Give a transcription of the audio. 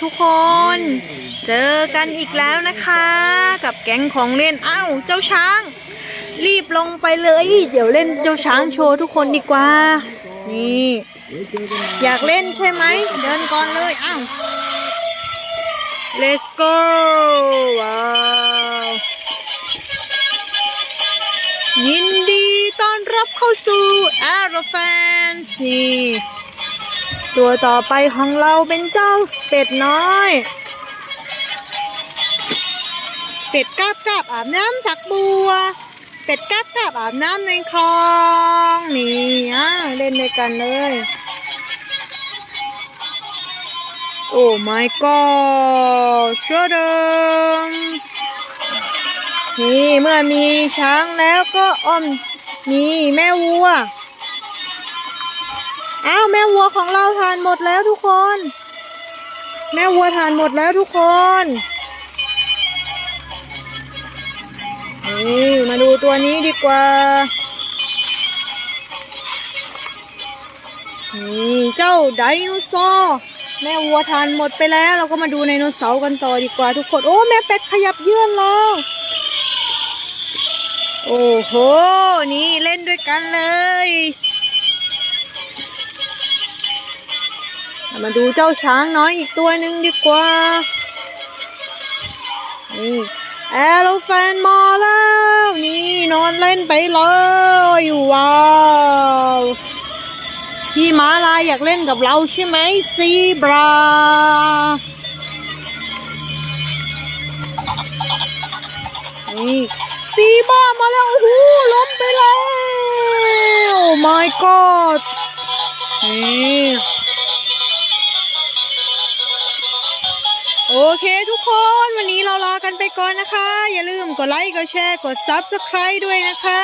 ทุกคน เจอกันอีกแล้วนะคะ กับแก๊งของเล่นอ้าวเจ้าช้าง รีบลงไปเลย เดี๋ยวเล่นเจ้าช้างโชว์ทุกคนดีกว่า นี่ อยากเล่นใช่ไหมเดินก่อนเลยอ้าว let's go ว้าวยินดีต้อนรับเข้าสู่ a e r o f a n s นี่ ตัวต่อไปของเราเป็นเจ้าเป็ดน้อย เป็ดกาบกาบอาบน้ำจากบัว เป็ดกาบกาบอาบน้ำในคลองนี่อะเล่นด้วยกันเลย โอ้ my god ชดมนี่เมื่อมีช้างแล้วก็อ้อมมีแม่วัว อ้าวแม่วัวของเราทานหมดแล้วทุกคน แม่วัวทานหมดแล้วทุกคนนี่มาดูตัวนี้ดีกว่า นี่เจ้าไดโนเสาร์แม่วัวทานหมดไปแล้ว เราก็มาดูไดโนเสาร์กันต่อดีกว่าทุกคน โอ้แม่เป็ดขยับเยื่อนแล้ว โอ้โห นี่เล่นด้วยกันเลย มาดูเจ้าช้างน้อยอีกตัวหนึ่งดีกว่า นี่แอโรแฟนมาแล้ว นี่นอนเล่นไปเลยว้าวพี่ม้าลายอยากเล่นกับเราใช่ไหมซีบรานี่ซีบรามาแล้วโอ้โหล้มไปแล้วโอ้ my god นี่ โอเคทุกคนวันนี้เราลากันไปก่อนนะคะ อย่าลืมกดไลค์กดแชร์กด Subscribe ด้วยนะคะ